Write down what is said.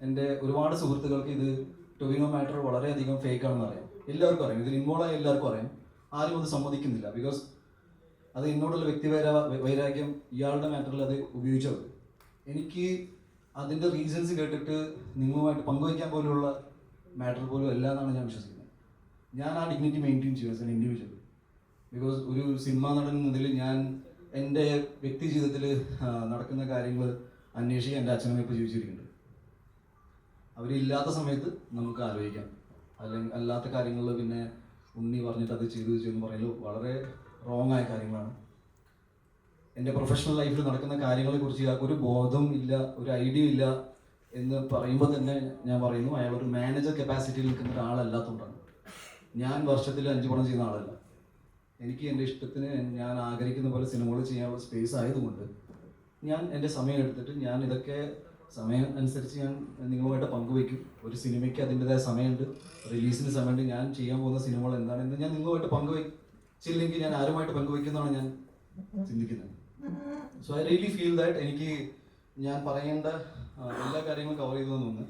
എന്റെ ഒരുപാട് സുഹൃത്തുക്കൾക്ക് ഇത് ടൊവിനോ മാറ്റർ വളരെയധികം ഫേക്ക് ആണെന്ന് അറിയാം. എല്ലാവർക്കും അറിയാം. ഇതിൽ ഇൻവോൾവ് ആയ എല്ലാവർക്കും അറിയാം. ആരും അത് സമ്മതിക്കുന്നില്ല. ബിക്കോസ് അത് എന്നോടുള്ള വ്യക്തി വൈരാഗ്യം ഇയാളുടെ മാറ്ററിൽ അത് ഉപയോഗിച്ചത് എനിക്ക് അതിന്റെ റീസൺസ് കേട്ടിട്ട് നിങ്ങളുമായിട്ട് പങ്കുവയ്ക്കാൻ പോലുള്ള മാറ്റർ പോലും അല്ല എന്നാണ് ഞാൻ വിശ്വസിക്കുന്നത്. ഞാൻ ആ ഡിഗ്നിറ്റി മെയിന്റെയിൻ ചെയ്യും ആസ് എൻ ഇൻഡിവിജ്വൽ ബിക്കോസ് ഒരു സിനിമ നടൻ എന്നതിൽ ഞാൻ എന്റെ വ്യക്തി ജീവിതത്തിൽ നടക്കുന്ന കാര്യങ്ങൾ അന്വേഷിക്കാൻ എന്റെ അച്ഛനമ്മ ഇപ്പോൾ ജീവിച്ചിരിക്കുന്നുണ്ട്. അവരില്ലാത്ത സമയത്ത് നമുക്ക് ആലോചിക്കാം. അല്ലെങ്കിൽ അല്ലാത്ത കാര്യങ്ങളിൽ പിന്നെ ഉണ്ണി പറഞ്ഞിട്ട് അത് ചെയ്തു ചെയ്തെന്ന് പറയുന്നത് വളരെ റോങ് ആയ കാര്യങ്ങളാണ്. എന്റെ പ്രൊഫഷണൽ ലൈഫിൽ നടക്കുന്ന കാര്യങ്ങളെക്കുറിച്ച് ഇയാൾക്ക് ഒരു ബോധം ഇല്ല ഒരു ഐഡിയ ഇല്ല എന്ന് പറയുമ്പോൾ തന്നെ ഞാൻ പറയുന്നു അയാൾ ഒരു മാനേജർ കപ്പാസിറ്റിയിൽ നിൽക്കുന്ന ഒരാളല്ലാത്തതുകൊണ്ടാണ്. ഞാൻ വർഷത്തിൽ അഞ്ച് പണം ചെയ്യുന്ന ആളല്ല. എനിക്ക് എന്റെ ഇഷ്ടത്തിന് ഞാൻ ആഗ്രഹിക്കുന്ന പോലെ സിനിമകൾ ചെയ്യാനുള്ള സ്പേസ് ആയതുകൊണ്ട് ഞാൻ എന്റെ സമയം എടുത്തിട്ട് ഞാൻ ഇതൊക്കെ സമയം അനുസരിച്ച് ഞാൻ നിങ്ങളുമായിട്ട് പങ്കുവയ്ക്കും. ഒരു സിനിമയ്ക്ക് അതിന്റെതായ സമയമുണ്ട്. റിലീസിന് സമയമുണ്ട്. ഞാൻ ചെയ്യാൻ പോകുന്ന സിനിമകൾ എന്താണെന്ന് ഞാൻ നിങ്ങളുമായിട്ട് പങ്കുവയ്ച്ചില്ലെങ്കിൽ ഞാൻ ആരുമായിട്ട് പങ്കുവയ്ക്കുന്നതാണ് ഞാൻ ചിന്തിക്കുന്നത്. So I really feel that എനിക്ക് ഞാൻ പറയേണ്ട എല്ലാ കാര്യങ്ങളും കവർ ചെയ്തു തോന്നുന്നു.